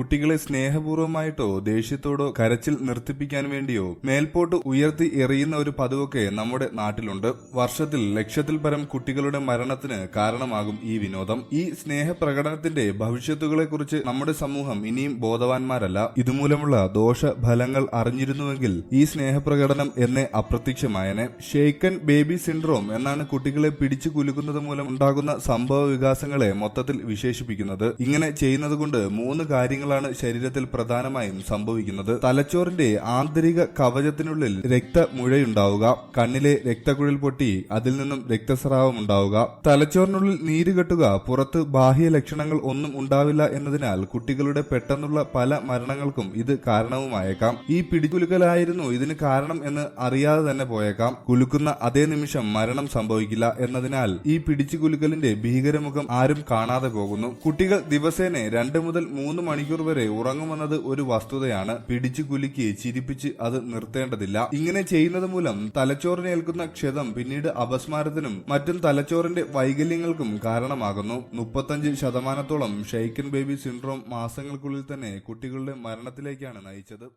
കുട്ടികളെ സ്നേഹപൂർവമായിട്ടോ ദേഷ്യത്തോടോ കരച്ചിൽ നിർത്തിപ്പിക്കാൻ വേണ്ടിയോ മേൽപോട്ട് ഉയർത്തി എറിയുന്ന ഒരു പതിവൊക്കെ നമ്മുടെ നാട്ടിലുണ്ട്. വർഷത്തിൽ ലക്ഷത്തിൽ പരം കുട്ടികളുടെ മരണത്തിന് കാരണമാകും ഈ വിനോദം. ഈ സ്നേഹപ്രകടനത്തിന്റെ ഭവിഷ്യത്തുകളെക്കുറിച്ച് നമ്മുടെ സമൂഹം ഇനിയും ബോധവാന്മാരല്ല. ഇതുമൂലമുള്ള ദോഷഫലങ്ങൾ അറിഞ്ഞിരുന്നുവെങ്കിൽ ഈ സ്നേഹപ്രകടനം എന്നെ അപ്രത്യക്ഷമായനെ. ഷെയ്ക്കൻ ബേബി സിൻഡ്രോം എന്നാണ് കുട്ടികളെ പിടിച്ചു കുലുക്കുന്നത് മൂലം ഉണ്ടാകുന്ന സംഭവ വികാസങ്ങളെ മൊത്തത്തിൽ വിശേഷിപ്പിക്കുന്നത്. ഇങ്ങനെ ചെയ്യുന്നത് കൊണ്ട് മൂന്ന് കാര്യങ്ങളാണ് ശരീരത്തിൽ പ്രധാനമായും സംഭവിക്കുന്നത്. തലച്ചോറിന്റെ ആന്തരിക കവചത്തിനുള്ളിൽ രക്തമുഴയുണ്ടാവുക. കണ്ണിലെ രക്തക്കുഴൽ പൊട്ടി അതിൽ നിന്നും രക്തസ്രാവം ഉണ്ടാവുക. തലച്ചോറിനുള്ളിൽ നീര് കെട്ടുക. പുറത്ത് ബാഹ്യ ലക്ഷണങ്ങൾ ഒന്നും ഉണ്ടാവില്ല എന്നതിനാൽ കുട്ടികളുടെ പെട്ടെന്നുള്ള പല മരണങ്ങൾക്കും ഇത് കാരണവുമായേക്കാം. ഈ പിടികുലുക്കലായിരുന്നു ഇതിന് കാരണം എന്ന് അറിയാതെ തന്നെ പോയേക്കാം. കുലുക്കുന്ന അതേ നിമിഷം മരണം സംഭവിക്കില്ല എന്നതിനാൽ ഈ പിടിച്ചു കുലുക്കലിന്റെ ഭീകരമുഖം ആരും കാണാതെ പോകുന്നു. കുട്ടികൾ ദിവസേന രണ്ട് മുതൽ മൂന്ന് മണിക്കൂർ വരെ ഉറങ്ങുമെന്നത് ഒരു വസ്തുതയാണ്. പിടിച്ചു കുലുക്കി ചിരിപ്പിച്ച് അത് നിർത്തേണ്ടതില്ല. ഇങ്ങനെ ചെയ്യുന്നത് മൂലം തലച്ചോറിനേൽക്കുന്ന ക്ഷതം പിന്നീട് അപസ്മാരത്തിനും മറ്റും തലച്ചോറിന്റെ വൈകല്യങ്ങൾക്കും കാരണമാകുന്നു. മുപ്പത്തഞ്ച് ശതമാനത്തോളം ഷെയ്ക്കൻ ബേബി സിൻഡ്രോം മാസങ്ങൾക്കുള്ളിൽ തന്നെ കുട്ടികളുടെ മരണത്തിലേക്കാണ് നയിച്ചത്.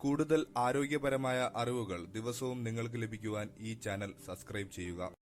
കൂടുതൽ ആരോഗ്യപരമായ അറിവുകൾ ദിവസവും നിങ്ങൾക്ക് ലഭിക്കുവാൻ ഈ ചാനൽ സബ്സ്ക്രൈബ് ചെയ്യുക.